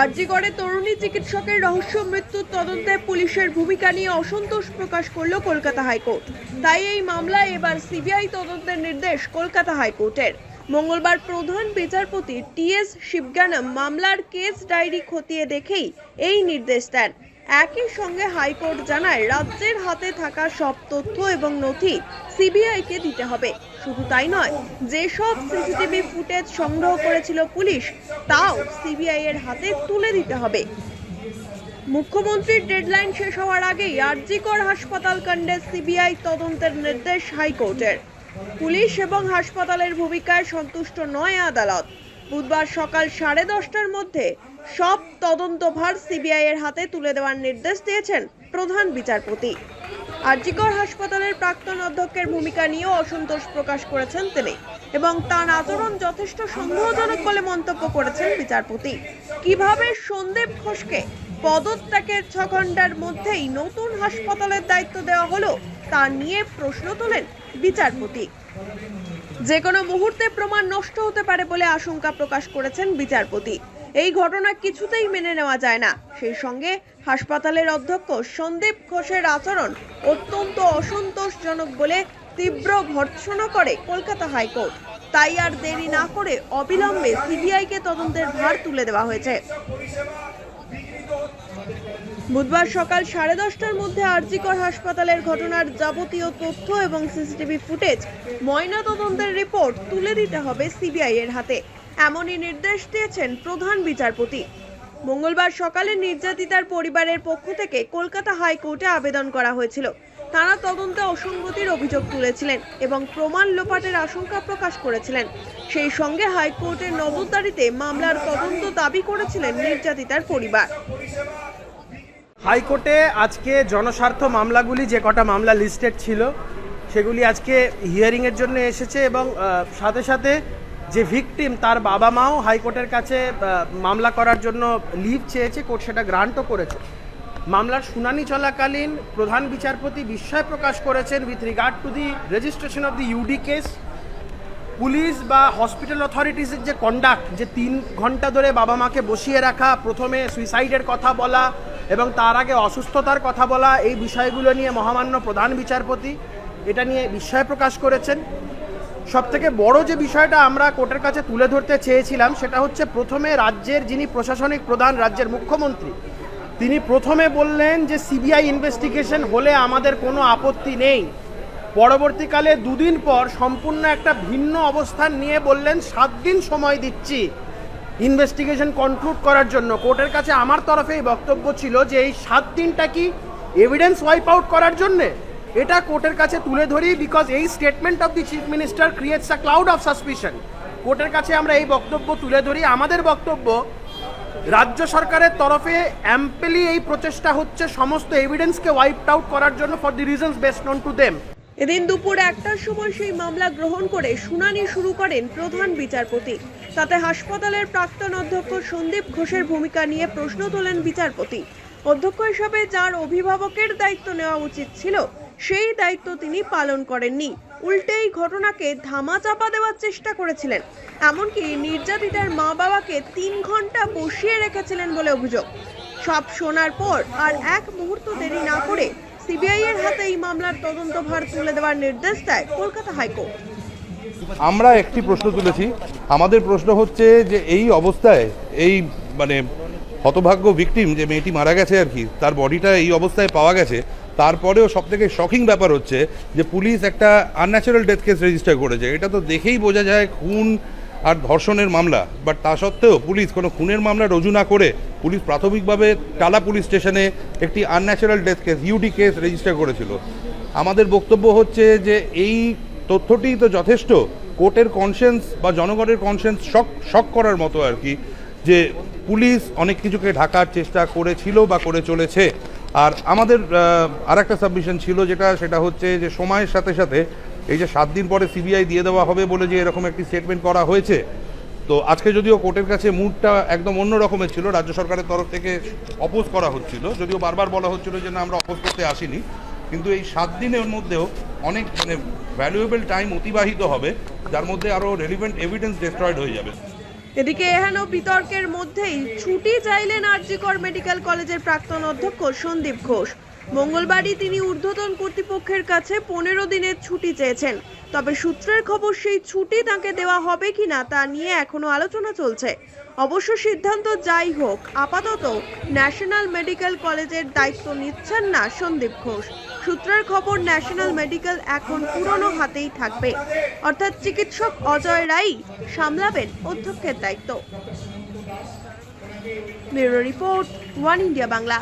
আরজিগড়ে তরুণী চিকিৎসকের রহস্য মৃত্যুর তদন্তে পুলিশের ভূমিকা নিয়ে অসন্তোষ প্রকাশ করল কলকাতা হাইকোর্ট। তাই এই মামলায় এবার সিবিআই তদন্তের নির্দেশ কলকাতা হাইকোর্টের। মঙ্গলবার প্রধান বিচারপতি টিএস শিবজ্ঞানম মামলার কেস ডায়েরি খতিয়ে দেখেই এই নির্দেশ দেন। একই সঙ্গে হাইকোর্ট জানায়, রাজ্যের হাতে থাকা সব তথ্য এবং নথি সিবিআইকে দিতে হবে। শুধু তাই নয়, যেসব সিসিটিভি ফুটেজ সংগ্রহ করেছিল পুলিশ, তাও সিবিআই এর হাতে তুলে দিতে হবে। মুখ্যমন্ত্রীর ডেডলাইন শেষ হওয়ার আগেই আরজিকর হাসপাতাল কাণ্ডে সিবিআই তদন্তের নির্দেশ হাইকোর্টের। পুলিশ এবং হাসপাতালের ভূমিকায় সন্তুষ্ট নয় আদালত। বুধবার সকাল সাড়ে দশটার মধ্যে সব তদন্তভার সিবিআই এর হাতে তুলে দেওয়ার নির্দেশ দিয়েছেন প্রধান বিচারপতি। আরজিকর হাসপাতালের প্রাক্তন অধ্যক্ষের ভূমিকা নিয়েও অসন্তোষ প্রকাশ করেছেন তিনি এবং তার আচরণ যথেষ্ট সন্দেহজনক বলে মন্তব্য করেছেন বিচারপতি। কীভাবে সন্দীপ ঘোষকে পদত্যাগের ছ ঘণ্টার মধ্যেই নতুন হাসপাতালের দায়িত্ব দেওয়া হলো তা নিয়ে প্রশ্ন তোলেন বিচারপতি। যে কোনো মুহূর্তে প্রমাণ নষ্ট হতে পারে বলে আশঙ্কা প্রকাশ করেছেন বিচারপতি। এই ঘটনা কিছুতেই মেনে নেওয়া যায় না। সেই সঙ্গে হাসপাতালের অধ্যক্ষ সন্দীপ ঘোষের আচরণ অত্যন্ত অসন্তোষজনক বলে তীব্র ভর্ৎসনা করে কলকাতা হাইকোর্ট। তাই আর দেরি না করে অবিলম্বে সিবিআইকে তদন্তের ভার তুলে দেওয়া হয়েছে। বুধবার সকাল সাড়ে দশটার মধ্যে আরজিকর হাসপাতালের ঘটনার যাবতীয় তথ্য এবং সিসিটিভি ফুটেজ ময়না তদন্তের রিপোর্ট তুলে দিতে হবে সিবিআই এর হাতে। এমনই নির্দেশ দিয়েছেন প্রধান বিচারপতি। মঙ্গলবার সকালে নির্যাতিতার পরিবারের পক্ষ থেকে কলকাতা হাইকোর্টে আবেদন করা হয়েছিল। তারা তদন্তে অসঙ্গতির অভিযোগ তুলেছিলেন এবং প্রমাণ লোপাটের আশঙ্কা প্রকাশ করেছিলেন। সেই সঙ্গে হাইকোর্টের নজরদারিতে মামলার তদন্ত দাবি করেছিলেন নির্যাতিতার পরিবার। হাইকোর্টে আজকে জনস্বার্থ মামলাগুলি যে কটা মামলা লিস্টেড ছিল, সেগুলি আজকে হিয়ারিংয়ের জন্য এসেছে এবং সাথে সাথে যে ভিকটিম তার বাবা মাও হাইকোর্টের কাছে মামলা করার জন্য লিভ চেয়েছে কোর্ট সেটা গ্রান্টও করেছে। মামলার শুনানি চলাকালীন প্রধান বিচারপতি বিস্ময় প্রকাশ করেছেন with regard to the registration of the UD case police বা হসপিটাল অথরিটিসের যে কন্ডাক্ট যে তিন ঘণ্টা ধরে বাবা মাকে বসিয়ে রাখা, প্রথমে সুইসাইডের কথা বলা এবং তার আগে অসুস্থতার কথা বলা এই বিষয়গুলো নিয়ে মহামান্য প্রধান বিচারপতি এটা নিয়ে বিস্ময় প্রকাশ করেছেন। সব থেকে বড় যে বিষয়টা আমরা কোর্টের কাছে তুলে ধরতে চেয়েছিলাম সেটা হচ্ছে প্রথমে রাজ্যের যিনি প্রশাসনিক প্রধান, রাজ্যের মুখ্যমন্ত্রী, তিনি প্রথমে বললেন যে সিবিআই ইনভেস্টিগেশন হলে আমাদের কোনো আপত্তি নেই। পরবর্তীকালে দুদিন পর সম্পূর্ণ একটা ভিন্ন অবস্থান নিয়ে বললেন, সাত দিন সময় দিচ্ছি। ইনভেস্টিগেশন কনক্লুড করার জন্য কোর্টের কাছে আমার তরফে এই বক্তব্য ছিল যে এই সাত দিনটা কি এভিডেন্স ওয়াইপ আউট করার জন্যে? এটা কোর্টের কাছে তুলে ধরি বিকজ এই statement of the chief minister creates a cloud of suspicion কোর্টের কাছে আমরা এই বক্তব্য তুলে ধরি। আমাদের বক্তব্য, রাজ্য সরকারের তরফে অ্যাম্পেলি এই প্রচেষ্টা হচ্ছে, সমস্ত এভিডেন্সকে ওয়াইপ আউট করার জন্য for the reasons best known to them এদিন দুপুর একটার সময় সেই মামলা গ্রহণ করে শুনানি শুরু করেন প্রধান বিচারপতি। তাতে হাসপাতালের প্রাক্তন অধ্যক্ষ সন্দীপ ঘোষের ভূমিকা নিয়ে প্রশ্ন তোলেন বিচারপতি। অধ্যক্ষ হিসাবে যার অভিভাবকের দায়িত্ব নেওয়া উচিত ছিল, সেই দায়িত্ব তিনি পালন করেননি। উল্টে এই ঘটনাকে ধামাচাপা দেওয়ার চেষ্টা করেছিলেন। এমনকি নির্যাতিতার মা বাবাকে তিন ঘণ্টা বসিয়ে রেখেছিলেন বলে অভিযোগ। সব শোনার পর আর এক মুহূর্ত দেরি না করে সিবিআই হাতে এই মামলার তদন্তভার তুলে দেওয়ার নির্দেশ দেয় কলকাতা হাইকোর্ট। আমরা একটি প্রশ্ন তুলেছি। আমাদের প্রশ্ন হচ্ছে যে এই অবস্থায় এই মানে হতভাগ্য ভিকটিম যে মেয়েটি মারা গেছে আর কি, তার বডিটা এই অবস্থায় পাওয়া গেছে। তারপরেও সব থেকে শকিং ব্যাপার হচ্ছে যে পুলিশ একটা আনন্যাচারাল ডেথ কেস রেজিস্টার করেছে। এটা তো দেখেই বোঝা যায় খুন আর ধর্ষণের মামলা। বাট তা সত্ত্বেও পুলিশ কোনো খুনের মামলা রুজু না করে পুলিশ প্রাথমিকভাবে টালা পুলিশ স্টেশনে একটি unnatural death case UD case register করেছিল। আমাদের বক্তব্য হচ্ছে যে এই তথ্যটি তো যথেষ্ট। কোর্টের কনসেন্স বা জনগণের কনসেন্স শক শক করার মতো আর কি, যে পুলিশ অনেক কিছুকে ঢাকার চেষ্টা করেছিল বা করে চলেছে। আর আমাদের আর একটা সাবমিশন ছিল যেটা, সেটা হচ্ছে যে সময়ের সাথে সাথে এই যে সাত দিন পরে সিবিআই দিয়ে দেওয়া হবে বলে যে এরকম একটি স্টেটমেন্ট করা হয়েছে, তো আজকে যদিও কোর্টের কাছে মুডটা একদম অন্য রকমের ছিল, রাজ্য সরকারের তরফ থেকে অপোজ করা হচ্ছিল, যদিও বারবার বলা হচ্ছিল যে না, আমরা অপোজ করতে আসিনি, কিন্তু এই সাত দিনের মধ্যেও অনেক মানে ভ্যালুয়েবল টাইম অতিবাহিত হবে, যার মধ্যে আরও রেলিভেন্ট এভিডেন্স ডিস্ট্রয়েড হয়ে যাবে। এদিকে এহেন বিতর্কের মধ্যেই ছুটি চাইলেন আরজিকর মেডিকেল কলেজের প্রাক্তন অধ্যক্ষ সন্দীপ ঘোষ। মঙ্গলবারই তিনি ঊর্ধ্বতন কর্তৃপক্ষের কাছে পনেরো দিনের ছুটি চেয়েছেন। তবে সূত্রের খবর সেই ছুটি তাকে দেওয়া হবে কিনা তা নিয়ে এখনও আলোচনা চলছে। অবশ্য সিদ্ধান্ত যাই হোক, আপাতত ন্যাশনাল মেডিকেল কলেজের দায়িত্ব নিচ্ছেন না সন্দীপ ঘোষ। সূত্রের খবর, ন্যাশনাল মেডিকেল এখন পুরনো হাতেই থাকবে। অর্থাৎ চিকিৎসক অজয় রাই সামলাবেন অধ্যক্ষের দায়িত্ব। Report, One India Bangla.